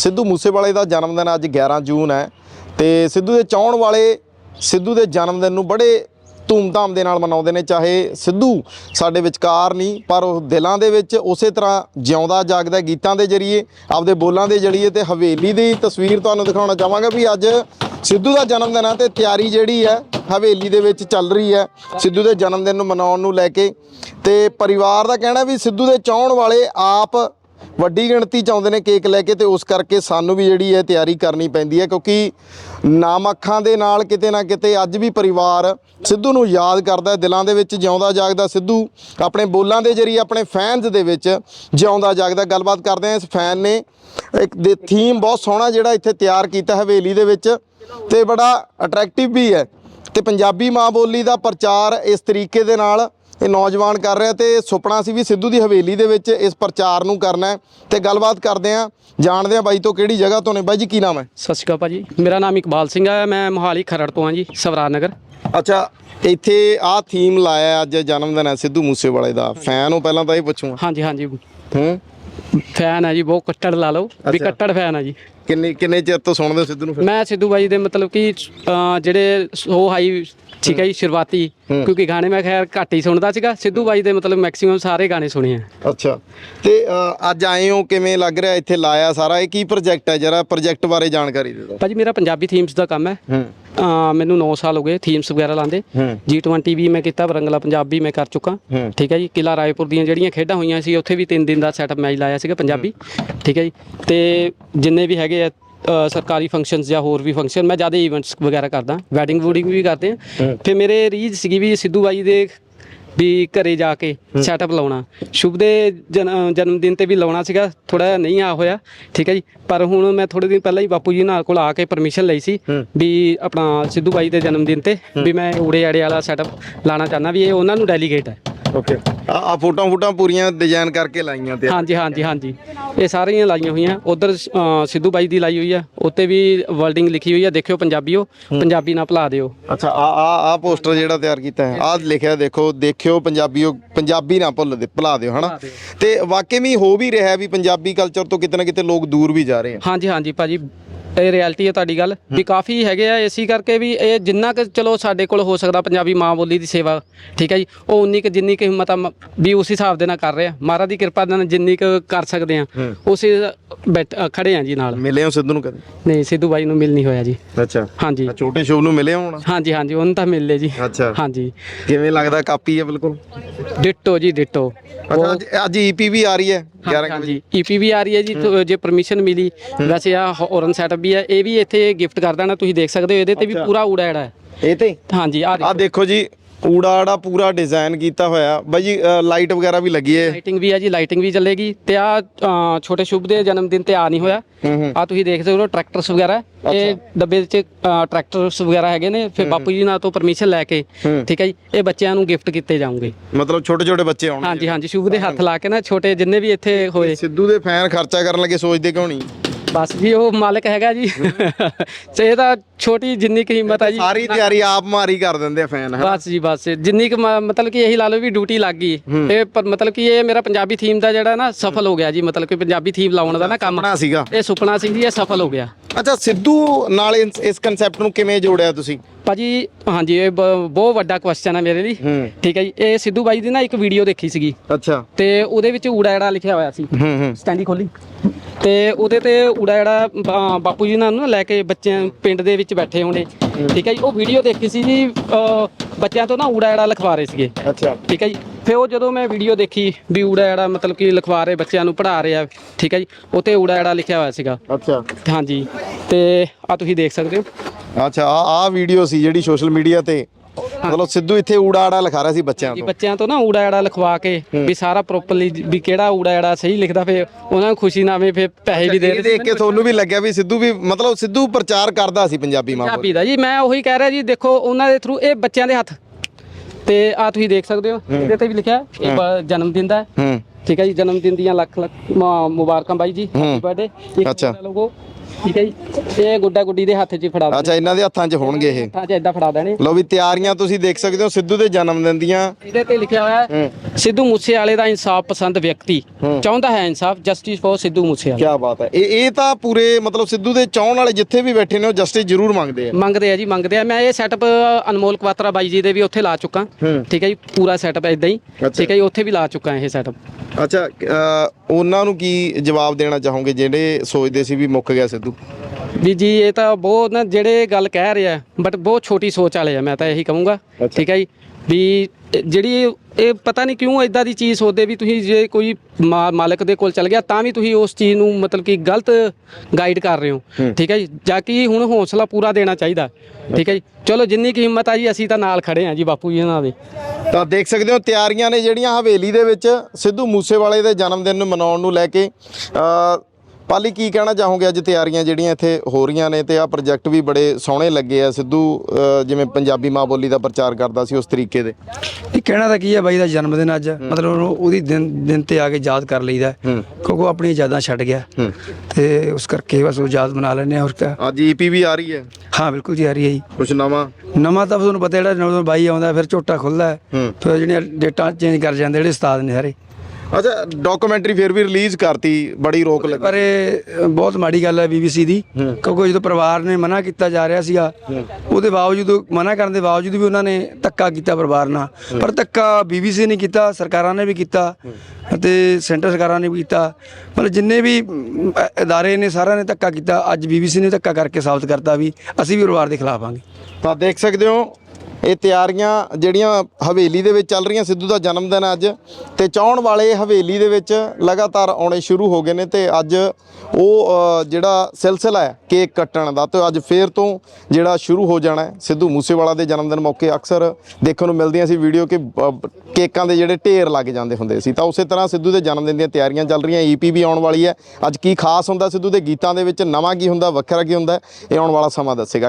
ਸਿੱਧੂ ਮੂਸੇਵਾਲੇ ਦਾ ਜਨਮ ਦਿਨ ਅੱਜ 11 ਜੂਨ ਹੈ ਤੇ ਸਿੱਧੂ ਦੇ ਚਾਹਣ ਵਾਲੇ ਸਿੱਧੂ ਦੇ ਜਨਮ ਦਿਨ ਨੂੰ ਬੜੇ ਧੂਮਧਾਮ ਦੇ ਨਾਲ ਮਨਾਉਂਦੇ ਨੇ, ਚਾਹੇ ਸਿੱਧੂ ਸਾਡੇ ਵਿਚਕਾਰ ਨਹੀਂ, ਪਰ ਉਹ ਦਿਲਾਂ ਦੇ ਵਿੱਚ ਉਸੇ ਤਰ੍ਹਾਂ ਜਿਉਂਦਾ, ਜਾਗਦਾ ਗੀਤਾਂ ਦੇ ਜਰੀਏ, ਆਪਦੇ ਬੋਲਾਂ ਦੇ ਜਰੀਏ ਤੇ ਹਵੇਲੀ ਦੀ ਤਸਵੀਰ ਤੁਹਾਨੂੰ ਦਿਖਾਉਣਾ ਚਾਹਾਂਗਾ ਵੀ ਅੱਜ ਸਿੱਧੂ ਦਾ ਜਨਮ ਦਿਨ ਹੈ ਤੇ ਤਿਆਰੀ ਜਿਹੜੀ ਹੈ ਹਵੇਲੀ ਦੇ ਵਿੱਚ ਚੱਲ ਰਹੀ ਹੈ, ਸਿੱਧੂ ਦੇ ਜਨਮ ਦਿਨ ਨੂੰ ਮਨਾਉਣ ਨੂੰ ਲੈ ਕੇ ਤੇ ਪਰਿਵਾਰ ਦਾ ਕਹਿਣਾ ਵੀ ਸਿੱਧੂ ਦੇ ਚਾਹਣ ਵਾਲੇ ਆਪ ਵੱਡੀ ਗਿਣਤੀ ਚ ਆਉਂਦੇ ਨੇ ਕੇਕ ਲੈ ਕੇ ਤੇ ਉਸ ਕਰਕੇ ਸਾਨੂੰ ਵੀ ਜਿਹੜੀ ਹੈ ਤਿਆਰੀ ਕਰਨੀ ਪੈਂਦੀ ਹੈ ਕਿਉਂਕਿ ਨਾਮ ਅੱਖਾਂ ਦੇ ਨਾਲ ਕਿਤੇ ਨਾ ਕਿਤੇ ਅੱਜ ਵੀ ਪਰਿਵਾਰ ਸਿੱਧੂ ਨੂੰ ਯਾਦ ਕਰਦਾ ਦਿਲਾਂ ਦੇ ਵਿੱਚ ਜਿਉਂਦਾ ਜਾਗਦਾ, ਸਿੱਧੂ ਆਪਣੇ ਬੋਲਾਂ ਦੇ ਜਰੀਏ, ਆਪਣੇ ਫੈਨਸ ਦੇ ਵਿੱਚ ਜਿਉਂਦਾ ਜਾਗਦਾ। ਗੱਲਬਾਤ ਕਰਦੇ ਹਾਂ, ਇਸ ਫੈਨ ਨੇ ਇੱਕ ਦੇ ਥੀਮ ਬਹੁਤ ਸੋਹਣਾ ਜਿਹੜਾ ਇੱਥੇ ਤਿਆਰ ਕੀਤਾ ਹਵੇਲੀ ਦੇ ਵਿੱਚ ਤੇ ਬੜਾ ਅਟਰੈਕਟਿਵ ਵੀ ਹੈ। ਤੇ ਪੰਜਾਬੀ ਮਾਂ ਬੋਲੀ ਦਾ ਪ੍ਰਚਾਰ ਇਸ ਤਰੀਕੇ ਦੇ ਨਾਲ ਇਹ ਨੌਜਵਾਨ ਕਰ ਰਿਹਾ ਤੇ ਸੁਪਨਾ ਸੀ ਵੀ ਸਿੱਧੂ ਦੀ ਹਵੇਲੀ ਦੇ ਵਿੱਚ ਇਸ ਪ੍ਰਚਾਰ ਨੂੰ ਕਰਨਾ ਤੇ ਗੱਲਬਾਤ ਕਰਦੇ ਆ ਜਾਣਦੇ ਆ ਬਾਈ ਤੋਂ ਕਿਹੜੀ ਜਗ੍ਹਾ ਤੋਂ ਨੇ। ਬਾਈ ਜੀ ਕੀ ਨਾਮ ਹੈ? ਸਤਿ ਸ਼੍ਰੀ ਅਕਾਲ ਭਾਜੀ। ਮੇਰਾ ਨਾਮ ਇਕਬਾਲ ਸਿੰਘ ਹੈ। ਮੈਂ ਮੋਹਾਲੀ ਖਰੜ ਤੋਂ ਹਾਂ ਜੀ ਸਵਰਾਜ ਨਗਰ। ਅੱਛਾ ਇੱਥੇ ਆਹ ਥੀਮ ਲਾਇਆ ਅੱਜ ਜਨਮ ਦਿਨ ਹੈ ਸਿੱਧੂ ਮੂਸੇਵਾਲੇ ਦਾ। ਫੈਨ ਹੋ ਪਹਿਲਾਂ ਤਾਂ ਇਹ ਪੁੱਛੂਗਾ। ਹਾਂਜੀ ਹਾਂਜੀ। ਹੂੰ? ਫੈਨ ਹੈ ਜੀ ਬਹੁਤ ਕੱਟੜ ਲਾ ਲਓ। ਵੀ। ਕੱਟੜ ਫੈਨ ਹੈ ਜੀ। ਕਿੰਨੇ ਕਿੰਨੇ ਚਿਰ ਤੋਂ ਸੁਣਦੇ ਹੋ ਸਿੱਧੂ ਨੂੰ ਫਿਰ? ਮੈਂ ਸਿੱਧੂ ਬਾਈ ਦੇ ਮਤਲਬ ਕਿ ਅਹ, ਜਿਹੜੇ ਸੋ ਹਾਈ ਠੀਕ ਹੈ ਜੀ ਸ਼ੁਰੂਆਤੀ ਕਿਉਂਕਿ ਗਾਣੇ ਮੈਂ ਖੈਰ ਘੱਟ ਹੀ ਸੁਣਦਾ ਸੀਗਾ। ਸਿੱਧੂ ਬਾਈ ਦੇ ਮਤਲਬ ਮੈਕਸਿਮਮ ਸਾਰੇ ਗਾਣੇ ਸੁਣੇ ਆ। ਅੱਛਾ। ਤੇ ਅ, ਅੱਜ ਆਏ ਹੋ ਕਿਵੇਂ ਲੱਗ ਰਿਹਾ ਇੱਥੇ ਲਾਇਆ ਸਾਰਾ? ਇਹ ਕੀ ਪ੍ਰੋਜੈਕਟ ਹੈ ਜਰਾ? ਪ੍ਰੋਜੈਕਟ ਬਾਰੇ ਜਾਣਕਾਰੀ ਦੇ ਦਿਓ। ਭਾਜੀ ਮੇਰਾ ਪੰਜਾਬੀ ਥੀਮਸ ਦਾ ਕੰਮ ਹੈ। ਹੂੰ। ਅਹ, ਮੈਨੂੰ 9 ਸਾਲ ਹੋ ਗਏ ਥੀਮਸ ਵਗੈਰਾ ਲਾਉਂਦੇ। ਹੂੰ। G20 ਵੀ ਮੈਂ ਕੀਤਾ ਵਰੰਗਲਾ ਪੰਜਾਬੀ ਮੈਂ ਕਰ ਚੁੱਕਾ। ਹੂੰ। ਠੀਕ ਹੈ ਜੀ ਕਿਲਾ ਰਾਏਪੁਰ ਦੀਆਂ ਜਿਹੜੀਆਂ ਖੇਡਾਂ ਹੋਈਆਂ ਸੀ ਉੱਥੇ ਵੀ 3 ਦਿਨ ਦਾ ਸੈਟਅਪ ਮੈਚ ਲਾਇਆ ਸੀਗਾ ਪੰਜਾਬੀ। ਠੀਕ ਹੈ ਜੀ। ਤੇ ਜਿੰਨੇ ਵੀ ਹੈਗੇ ਆ ਅ, ਸਰਕਾਰੀ ਫੰਕਸ਼ਨਸ ਜਾਂ ਹੋਰ ਵੀ ਫੰਕਸ਼ਨ ਮੈਂ ਜ਼ਿਆਦਾ ਇਵੈਂਟਸ ਵਗੈਰਾ ਕਰਦਾ ਵੈਡਿੰਗ ਵੂਡਿੰਗ ਵੀ ਕਰਦੇ ਆ। ਫਿਰ ਮੇਰੇ ਰੀਜ ਸੀਗੀ ਵੀ ਸਿੱਧੂ ਬਾਈ ਦੇ ਵੀ ਘਰੇ ਜਾ ਕੇ ਸੈਟਅਪ ਲਾਉਣਾ। ਸ਼ੁਭ ਦੇ ਜਨ- ਜਨਮ ਦਿਨ ਤੇ ਵੀ ਲਾਉਣਾ ਸੀਗਾ ਥੋੜਾ ਨਹੀਂ ਆ ਹੋਇਆ ਠੀਕ ਹੈ ਜੀ। ਪਰ ਹੁਣ ਮੈਂ ਥੋੜੇ ਦਿਨ ਪਹਿਲਾਂ ਹੀ ਬਾਪੂ ਜੀ ਨਾਲ ਕੋਲ ਆ ਕੇ ਪਰਮਿਸ਼ਨ ਲਈ ਸੀ ਵੀ ਆਪਣਾ ਸਿੱਧੂ ਬਾਈ ਦੇ ਜਨਮ ਦਿਨ ਤੇ ਵੀ ਮੈਂ ਊੜੇ ਆੜੇ ਵਾਲਾ ਸੈਟਅਪ ਲਾਣਾ ਚਾਹੁੰਦਾ ਵੀ ਇਹ ਉਹਨਾਂ ਨੂੰ ਡੈਲੀਗੇਟ ਹੈ। ਓਕੇ ਆ ਆ ਫੋਟੋਆਂ ਫੋਟੋਆਂ ਪੂਰੀਆਂ ਡਿਜ਼ਾਈਨ ਕਰਕੇ ਲਾਈਆਂ ਤੇ ਹਾਂਜੀ ਹਾਂਜੀ ਹਾਂਜੀ। ਇਹ ਸਾਰੀਆਂ ਲਾਈਆਂ ਹੋਈਆਂ। ਉਧਰ ਸਿੱਧੂ ਬਾਈ ਦੀ ਲਾਈ ਹੋਈ ਆ। ਉੱਤੇ ਵੀ ਵਰਡਿੰਗ ਲਿਖੀ ਹੋਈ ਆ। ਦੇਖਿਓ ਪੰਜਾਬੀਓ। ਪੰਜਾਬੀ ਨਾਲ ਭੁਲਾ ਦਿਓ। ਅੱਛਾ ਆ ਆ ਆ ਪੋਸਟਰ ਜਿਹੜਾ ਤਿਆਰ ਕੀਤਾ ਹੈ ਆ ਲਿਖਿਆ ਦੇਖੋ ਦੇਖਿਓ ਪੰਜਾਬੀਓ ਪੰਜਾਬੀ ਨਾ ਭੁੱਲ ਦੇ ਭੁਲਾ ਦਿਓ ਹਨਾ? ਤੇ ਵਾਕਈ ਵੀ ਹੋ ਵੀ ਰਿਹਾ ਵੀ ਪੰਜਾਬੀ ਕਲਚਰ ਤੋਂ ਕਿਤੇ ਨਾ ਕਿਤੇ ਲੋਕ ਦੂਰ ਵੀ ਜਾ ਰਹੇ ਆ। ਹਾਂਜੀ ਹਾਂਜੀ ਭਾਜੀ। ਇਹ ਰਿਐਲਿਟੀ ਹੈ ਤੁਹਾਡੀ ਗੱਲ ਵੀ ਕਾਫੀ ਹੈਗੇ ਆ ਇਸੇ ਕਰਕੇ ਵੀ ਇਹ ਜਿੰਨਾ ਕਿ ਚਲੋ ਸਾਡੇ ਕੋਲ ਹੋ ਸਕਦਾ ਪੰਜਾਬੀ ਮਾਂ ਬੋਲੀ ਦੀ ਸੇਵਾ ਠੀਕ ਹੈ ਜੀ ਉਹ ਉਨੀ ਕਿ ਜਿੰਨੀ ਕਿ ਹਿੰਮਤ ਆ ਮ- ਵੀ ਉਸ ਹਿਸਾਬ ਦੇ ਨਾਲ ਕਰ ਰਹੇ ਆ। ਮਹਾਰਾਜ ਦੀ ਕਿਰਪਾ ਨਾਲ ਜਿੰਨੀ ਕੁ ਕਰ ਸਕਦੇ ਆ ਉਸੇ ਬੈਠ ਅ, ਖੜੇ ਆ ਜੀ ਨਾਲ। ਮਿਲੇ ਹੋ ਸਿੱਧੂ ਨੂੰ ਕਦੇ? ਨਹੀਂ ਸਿੱਧੂ ਬਾਈ ਨੂੰ ਮਿਲ ਨਹੀਂ ਹੋਇਆ ਜੀ। ਅੱਛਾ। ਹਾਂਜੀ। ਆ ਛੋਟੇ ਸ਼ੋਅ ਨੂੰ ਮਿਲੇ ਹੋਣ? ਹਾਂਜੀ ਹਾਂਜੀ ਉਹਨੂੰ ਤਾਂ ਮਿਲ ਲਏ ਜੀ। ਅੱਛਾ। ਹਾਂਜੀ। ਕਿਵੇਂ ਲੱਗਦਾ ਕਾਪੀ ਹੈ ਬਿਲਕੁਲ? ਡਿਟੋ ਜੀ ਡਿਟੋ ਅੱਛਾ ਅੱਜ- ਅੱਜ ਈਪੀ ਵੀ ਆ ਰਹੀ ਹੈ 11 ਕੁ ਵਜੇ। ਹਾਂਜੀ ਈਪੀ ਵੀ ਆ ਰਹੀ ਹੈ ਜੀ ਤੋ ਜੇ ਪਰਮਿਸ਼ਨ ਮਿਲੀ ਵੈਸੇ ਆ ਔਰਨ ਸੈਟਅਪ ਵੀ ਹੈ। ਇਹ ਵੀ ਇੱਥੇ ਗਿਫਟ ਕਰ ਦੇਣਾ ਤੁਸੀਂ ਦੇਖ ਸਕਦੇ ਹੋ ਇਹਦੇ ਤੇ ਵੀ ਪੂਰਾ ਊੜਾ ਐੜਾ ਹੈ। ਇਹ ਤੇ ਹਾਂਜੀ ਆ ਆ ਦੇਖੋ ਜੀ ਊੜਾ ਆੜਾ ਪੂਰਾ ਡਿਜ਼ਾਈਨ ਕੀਤਾ ਹੋਇਆ। ਬਾਈ ਜੀ ਲਾਈਟ ਵਗੈਰਾ ਵੀ ਲੱਗੀ ਹੈ ਲਾਈਟਿੰਗ ਵੀ ਹੈ ਜੀ ਲਾਈਟਿੰਗ ਵੀ ਚੱਲੇਗੀ। ਤੇ ਆ ਛੋਟੇ ਸ਼ੁਭ ਦੇ ਜਨਮ ਦਿਨ ਤੇ ਆ ਨਹੀਂ ਹੋਇਆ। ਆ ਤੁਸੀਂ ਦੇਖ ਸਕਦੇ ਹੋ ਟਰੈਕਟਰਸ ਵਗੈਰਾ। ਇਹ ਡੱਬੇ ਵਿੱਚ ਟਰੈਕਟਰਸ ਵਗੈਰਾ ਹੈਗੇ ਨੇ। ਫਿਰ ਬਾਪੂ ਜੀ ਨਾਲ ਤੋਂ ਪਰਮਿਸ਼ਨ ਲੈ ਕੇ ਠੀਕ ਹੈ ਜੀ ਇਹ ਬੱਚਿਆਂ ਨੂੰ ਗਿਫਟ ਕੀਤੇ ਜਾਣਗੇ ਮਤਲਬ ਛੋਟੇ ਛੋਟੇ ਬੱਚੇ ਆਉਣਗੇ। ਹਾਂਜੀ ਹਾਂਜੀ ਸ਼ੁਭ ਦੇ ਹੱਥ ਲਾ ਕੇ ਨਾ ਛੋਟੇ ਜਿੰਨੇ ਵੀ ਇੱਥੇ ਹੋਏ। ਸਿੱਧੂ ਦੇ ਫੈਨ ਖਰਚਾ ਕਰਨ ਲੱਗੇ ਸੋਚਦੇ ਕਿਉਂ ਨਹੀਂ? ਬਸ ਜੀ ਉਹ ਮਾਲਕ ਹੈਗਾ ਜੀ। ਤੇ ਇਹ ਤਾਂ ਛੋਟੀ ਜਿੰਨੀ ਕੀ ਹਿੰਮਤ ਹੈ ਜੀ। ਸਾਰੀ ਤਿਆਰੀ ਆਪ ਮਾਰੀ ਕਰ ਦਿੰਦੇ ਆ ਫੈਨ ਹੈ ਬਸ ਜੀ ਬਸ। ਜਿੰਨੀ ਕੁ ਮ- ਮਤਲਬ ਕਿ ਇਹੀ ਲਾ ਲਓ ਵੀ ਡਿਊਟੀ ਲੱਗ ਗਈ। ਇਹ ਪਰ ਮਤਲਬ ਕਿ ਇਹ ਮੇਰਾ ਪੰਜਾਬੀ ਥੀਮ ਦਾ ਜਿਹੜਾ ਨਾ ਸਫਲ ਹੋ ਗਿਆ ਜੀ। ਮਤਲਬ ਕਿ ਪੰਜਾਬੀ ਥੀਮ ਲਾਉਣ ਦਾ ਨਾ ਕੰਮ। ਆਪਣਾ ਸੀਗਾ। ਇਹ ਸੁਪਨਾ ਸੀ ਜੀ ਇਹ ਸਫਲ ਹੋ ਗਿਆ। ਅੱਛਾ ਸਿੱਧੂ ਨਾਲ ਇਸ- ਇਸ ਕਨਸੈਪਟ ਨੂੰ ਕਿਵੇਂ ਜੋੜਿਆ ਤੁਸੀਂ? ਭਾਜੀ ਹਾਂਜੀ ਇਹ ਬ- ਬਹੁਤ ਵੱਡਾ ਕੁਐਸਚਨ ਹੈ ਮੇਰੇ ਲਈ। ਹੂੰ। ਠੀਕ ਹੈ ਜੀ ਇਹ ਸਿੱਧੂ ਬਾਈ ਦੀ ਨਾ ਇੱਕ ਵੀਡੀਓ ਦੇਖੀ ਸੀਗੀ। ਅੱਛਾ। ਤੇ ਉਹਦੇ ਵਿੱਚ ਊੜਾ ਐੜਾ ਲਿਖਿਆ ਹੋਇਆ ਸੀ। ਹੂੰ ਹੂੰ। ਸਟੈਂਡੀ ਖੋਲੀ। ਤੇ ਉਹਦੇ ਤੇ ਊੜਾ ਬਾ- ਬਾਪੂ ਜੀ ਨਾਲ ਨਾ ਲੈ ਕੇ ਬੱਚਿਆਂ ਪਿੰਡ ਦੇ ਵਿੱਚ ਬੈਠੇ ਹੋਣੇ। ਠੀਕ ਹੈ ਜੀ ਉਹ ਵੀਡੀਓ ਦੇਖੀ ਸੀ ਜੀ ਅ, ਬੱਚਿਆਂ ਤੋਂ ਨਾ ਊੜਾ ਐੜਾ ਲਿਖਵਾ ਰਹੇ ਸੀਗੇ। ਅੱਛਾ। ਠੀਕ ਹੈ ਜੀ ਫਿਰ ਉਹ ਜਦੋਂ ਮੈਂ ਵੀਡੀਓ ਦੇਖੀ ਵੀ ਊੜਾ ਐੜਾ ਮਤਲਬ ਕਿ ਲਿਖਵਾ ਰਹੇ ਬੱਚਿਆਂ ਨੂੰ ਪੜ੍ਹਾ ਰਹੇ ਆ ਠੀਕ ਹੈ ਜੀ ਉੱਤੇ ਊੜਾ ਐੜਾ ਲਿਖਿਆ ਹੋਇਆ ਸੀਗਾ। ਅੱਛਾ। ਹਾਂਜੀ ਤੇ ਆ ਤੁਸੀਂ ਦੇਖ ਸਕਦੇ ਹੋ। ਅੱਛਾ ਆ ਆ ਵੀਡੀਓ ਸੀ ਜਿਹੜੀ ਸੋਸ਼ਲ ਮੀਡੀਆ ਤੇ। ਮਤਲਬ ਸਿੱਧੂ ਇੱਥੇ ਊੜਾ ਆੜਾ ਲਿਖਾ ਰਿਹਾ ਸੀ ਬੱਚਿਆਂ ਜੀ ਤੋਂ। ਬੱਚਿਆਂ ਤੋਂ ਨਾ ਊੜਾ ਐੜਾ ਲਿਖਵਾ ਕੇ ਵੀ ਸਾਰਾ ਪ੍ਰੋਪਰਲੀ ਵੀ ਕਿਹੜਾ ਊੜਾ ਐੜਾ ਸਹੀ ਲਿਖਦਾ ਫਿਰ ਉਹਨਾਂ ਨੂੰ ਖੁਸ਼ੀ ਨਾਵੇਂ ਫਿਰ ਪੈਸੇ ਵੀ ਦੇ ਇਹ ਰਹੇ ਦੇਖ ਕੇ ਤੁਹਾਨੂੰ ਵੀ ਲੱਗਿਆ ਵੀ ਸਿੱਧੂ ਵੀ ਮਤਲਬ ਸਿੱਧੂ ਪ੍ਰਚਾਰ ਕਰਦਾ ਸੀ ਪੰਜਾਬੀ ਮਾਂ ਬੋਲੀ ਪੰਜਾਬੀ ਦਾ ਜੀ ਮੈਂ ਉਹੀ ਕਹਿ ਰਿਹਾ ਜੀ ਦੇਖੋ ਉਹਨਾਂ ਦੇ ਥਰੂ ਇਹ ਬੱਚਿਆਂ ਦੇ ਹੱਥ ਤੇ ਆ ਤੁਸੀਂ ਦੇਖ ਸਕਦੇ ਹੋ ਇਹਦੇ ਤੇ ਵੀ ਲਿਖਿਆ ਇਹ ਬ- ਜਨਮ ਦਿਨ ਦਾ ਹੈ। ਠੀਕ ਹੈ ਜੀ ਜਨਮ ਦਿਨ ਦੀਆਂ ਲੱਖ ਲੱਖ ਮ- ਮੁਬਾਰਕਾਂ ਬਾਈ ਜੀ ਹੈਪੀ ਬਰਥਡੇ ਅੱਛਾ। ਲੋਗੋ ਠੀਕ ਹੈ ਜੀ। ਗੁੱਡਾ ਗੁੱਡੀ ਦੇ ਹੱਥ 'ਚ ਫੜਾ ਦੇਣੇ। ਅੱਛਾ ਇਹਨਾਂ ਦੇ ਹੱਥਾਂ 'ਚ ਹੋਣਗੇ ਇਹ। ਹੱਥਾਂ 'ਚ ਇਦਾਂ ਫੜਾ ਦੇਣੇ। ਲਓ ਵੀ ਤਿਆਰੀਆਂ ਤੁਸੀਂ ਦੇਖ ਸਕਦੇ ਹੋ ਸਿੱਧੂ ਦੇ ਜਨਮ ਦਿਨ ਦੀਆਂ। ਇਹਦੇ ਤੇ ਲਿਖਿਆ ਹੋਇਆ ਹੈ ਸਿੱਧੂ ਮੂਸੇਵਾਲੇ ਦਾ ਇਨਸਾਫ ਪਸੰਦ ਵਿਅਕਤੀ। ਚਾਹੁੰਦਾ ਹੈ ਇਨਸਾਫ ਜਸਟਿਸ ਫॉर ਸਿੱਧੂ ਮੂਸੇਵਾਲਾ। ਕੀ ਬਾਤ ਹੈ। ਇਹ ਇਹ ਤਾਂ ਪੂਰੇ ਮਤਲਬ ਸਿੱਧੂ ਦੇ ਚਾਹਣ ਵਾਲੇ ਜਿੱਥੇ ਵੀ ਬੈਠੇ ਨੇ ਉਹ ਜਸਟਿਸ ਜ਼ਰੂਰ ਮੰਗਦੇ ਆ। ਮੰਗਦੇ ਆ ਜੀ ਮੰਗਦੇ ਆ। ਮੈਂ ਇਹ ਸੈਟਅਪ ਅਨਮੋਲ ਕਵਾਤਰਾ ਬਾਈ ਜੀ ਦੇ ਵੀ ਉੱਥੇ ਲਾ ਚੁੱਕਾ। ਠੀਕ ਹੈ ਜੀ ਪੂਰਾ ਸੈਟਅਪ ਇਦਾਂ ਹੀ। ਠੀਕ ਹੈ ਜੀ ਉੱਥੇ ਵੀ ਲਾ ਚੁੱਕਾ ਇਹ ਸੈਟਅਪ ਅੱਛਾ ਅ, ਉਹਨਾਂ ਨੂੰ ਕੀ ਜਵਾਬ ਦੇਣਾ ਚਾਹੋਗੇ ਜਿਹੜੇ ਸੋਚਦੇ ਸੀ ਵੀ ਮੁੱਕ ਗਿਆ ਸਿੱਧੂ? ਵੀ ਜੀ ਇਹ ਤਾਂ ਬਹੁਤ ਨਾ ਜਿਹੜੇ ਗੱਲ ਕਹਿ ਰਿਹਾ ਬਟ ਬਹੁਤ ਛੋਟੀ ਸੋਚ ਵਾਲੇ ਆ ਮੈਂ ਤਾਂ ਇਹੀ ਕਹੂੰਗਾ। ਠੀਕ ਹੈ ਜੀ? ਵੀ ਜਿਹੜੀ ਇਹ- ਪਤਾ ਨਹੀਂ ਕਿਉਂ ਇਦਾਂ ਦੀ ਚੀਜ਼ ਸੋਚਦੇ ਵੀ ਤੁਸੀਂ ਜੇ ਕੋਈ ਮਾਲਕ ਦੇ ਕੋਲ ਚਲ ਗਿਆ ਤਾਂ ਵੀ ਤੁਸੀਂ ਉਸ ਚੀਜ਼ ਨੂੰ ਮਤਲਬ ਕਿ ਗਲਤ ਗਾਈਡ ਕਰ ਰਹੇ ਹੋ। ਠੀਕ ਹੈ ਜੀ? ਜਾ ਕਿ ਹੁਣ ਹੌਸਲਾ ਪੂਰਾ ਦੇਣਾ ਚਾਹੀਦਾ। ਠੀਕ ਹੈ ਜੀ? ਚਲੋ ਜਿੰਨੀ ਕੀ ਹਿੰਮਤ ਆ ਜੀ ਅਸੀਂ ਤਾਂ ਨਾਲ ਖੜੇ ਆ ਜੀ ਬਾਪੂ ਜੀ ਉਹਨਾਂ ਦੇ। ਤਾਂ ਦੇਖ ਸਕਦੇ ਹੋ ਤਿਆਰੀਆਂ ਨੇ ਜਿਹੜੀਆਂ ਹਵੇਲੀ ਦੇ ਵਿੱਚ ਸਿੱਧੂ ਮੂਸੇਵਾਲੇ ਦੇ ਜਨਮ ਦਿਨ ਨੂੰ ਮਨਾਉਣ ਨੂੰ ਲੈ ਕੇ ਪਾਲੀ ਕੀ ਕਹਿਣਾ ਚਾਹੋਗੇ? ਅੱਜ ਤਿਆਰੀਆਂ ਜਿਹੜੀਆਂ ਇੱਥੇ ਹੋ ਰਹੀਆਂ ਨੇ ਤੇ ਆਹ ਪ੍ਰੋਜੈਕਟ ਵੀ ਬੜੇ ਸੋਹਣੇ ਲੱਗੇ ਆ। ਸਿੱਧੂ ਜਿਵੇਂ ਪੰਜਾਬੀ ਮਾਂ ਬੋਲੀ ਦਾ ਪ੍ਰਚਾਰ ਕਰਦਾ ਸੀ ਉਸ ਤਰੀਕੇ ਦੇ। ਇਹ ਕਹਿਣਾ ਤਾਂ ਕੀ ਹੈ ਬਾਈ ਦਾ ਜਨਮ ਦਿਨ ਅੱਜ। ਮਤਲਬ ਉਹਦੀ ਦਿਨ ਦਿਨ ਤੇ ਆ ਕੇ ਯਾਦ ਕਰ ਲਈਦਾ ਕਿਉਂਕਿ ਆਪਣੀ ਯਾਦਾਂ ਛੱਡ ਗਿਆ। ਤੇ ਉਸ ਕਰਕੇ ਬਸ ਉਹ ਯਾਦ ਬਣਾ ਲੈਂਦੇ ਆ ਹੋਰ ਕਿਆ। ਅੱਜ ਈਪੀ ਵੀ ਆ ਰਹੀ ਹੈ। ਹਾਂ ਬਿਲਕੁਲ ਜੀ ਆ ਰਹੀ ਹੈ ਜੀ। ਕੁਛ ਨਵਾਂ? ਨਵਾਂ ਤਾਂ ਤੁਹਾਨੂੰ ਪਤਾ ਜਿਹੜਾ ਨਵਾਂ ਬਾਈ ਆਉਂਦਾ ਫਿਰ ਝੋਟਾ ਖੁੱਲਦਾ। ਫਿਰ ਜਿਹੜੀਆਂ ਡੇਟਾਂ ਚੇਂਜ ਕਰ ਜਾਂਦੇ ਜਿਹੜੇ ਉਸਤਾਦ ਨੇ ਸਾਰੇ। ਅੱਛਾ ਡਾਕੂਮੈਂਟਰੀ ਫਿਰ ਵੀ ਰਿਲੀਜ਼ ਕਰਤੀ ਬੜੀ ਰੋਕ ਲੱਗੀ। ਪਰ ਇਹ ਬਹੁਤ ਮਾੜੀ ਗੱਲ ਹੈ ਬੀਬੀਸੀ ਦੀ। ਕਿਉਂਕਿ ਜਦੋਂ ਪਰਿਵਾਰ ਨੇ ਮਨਾ ਕੀਤਾ ਜਾ ਰਿਹਾ ਸੀਗਾ ਉਹਦੇ ਬਾਵਜੂਦ ਮਨਾ ਕਰਨ ਦੇ ਬਾਵਜੂਦ ਵੀ ਉਹਨਾਂ ਨੇ ਧੱਕਾ ਕੀਤਾ ਪਰਿਵਾਰ ਨਾਲ। ਪਰ ਧੱਕਾ ਬੀਬੀਸੀ ਨੇ ਕੀਤਾ ਸਰਕਾਰਾਂ ਨੇ ਵੀ ਕੀਤਾ ਅਤੇ ਸੈਂਟਰ ਸਰਕਾਰਾਂ ਨੇ ਵੀ ਕੀਤਾ। ਮਤਲਬ ਜਿੰਨੇ ਵੀ ਅਦਾਰੇ ਨੇ ਸਾਰਿਆਂ ਨੇ ਧੱਕਾ ਕੀਤਾ ਅੱਜ ਬੀਬੀਸੀ ਨੇ ਧੱਕਾ ਕਰਕੇ ਸਾਬਤ ਕਰਤਾ ਵੀ ਅਸੀਂ ਵੀ ਪਰਿਵਾਰ ਦੇ ਖਿਲਾਫ ਆਂਗੇ ਤਾਂ ਦੇਖ ਸਕਦੇ ਹੋ ਇਹ ਤਿਆਰੀਆਂ ਜਿਹੜੀਆਂ ਹਵੇਲੀ ਦੇ ਵਿੱਚ ਚੱਲ ਰਹੀਆਂ, ਸਿੱਧੂ ਦਾ ਜਨਮ ਦਿਨ ਅੱਜ। ਤੇ ਚਾਹਣ ਵਾਲੇ ਹਵੇਲੀ ਦੇ ਵਿੱਚ ਲਗਾਤਾਰ ਆਉਣੇ ਸ਼ੁਰੂ ਹੋ ਗਏ ਨੇ ਤੇ ਅੱਜ ਉਹ ਜਿਹੜਾ ਸਿਲਸਿਲਾ ਹੈ, ਕੇਕ ਕੱਟਣ ਦਾ, ਤੇ ਅੱਜ ਫੇਰ ਤੋਂ ਜਿਹੜਾ ਸ਼ੁਰੂ ਹੋ ਜਾਣਾ ਹੈ, ਸਿੱਧੂ ਮੂਸੇਵਾਲਾ ਦੇ ਜਨਮ ਦਿਨ ਮੌਕੇ ਅਕਸਰ ਦੇਖਣ ਨੂੰ ਮਿਲਦੀਆਂ ਸੀ ਵੀਡੀਓ ਕਿ ਕੇਕਾਂ ਦੇ ਜਿਹੜੇ ਢੇਰ ਲੱਗ ਜਾਂਦੇ ਹੁੰਦੇ ਸੀ। ਤਾਂ ਉਸੇ ਤਰ੍ਹਾਂ ਸਿੱਧੂ ਦੇ ਜਨਮ ਦਿਨ ਦੀਆਂ ਤਿਆਰੀਆਂ ਚੱਲ ਰਹੀਆਂ ਈਪੀ ਵੀ ਆਉਣ ਵਾਲੀ ਹੈ। ਅੱਜ ਕੀ ਖਾਸ ਹੁੰਦਾ ਸਿੱਧੂ ਦੇ ਗੀਤਾਂ ਦੇ ਵਿੱਚ, ਨਵਾਂ ਕੀ ਹੁੰਦਾ, ਵੱਖਰਾ ਕੀ ਹੁੰਦਾ, ਇਹ ਆਉਣ ਵਾਲਾ ਸਮਾਂ ਦੱਸੇਗਾ।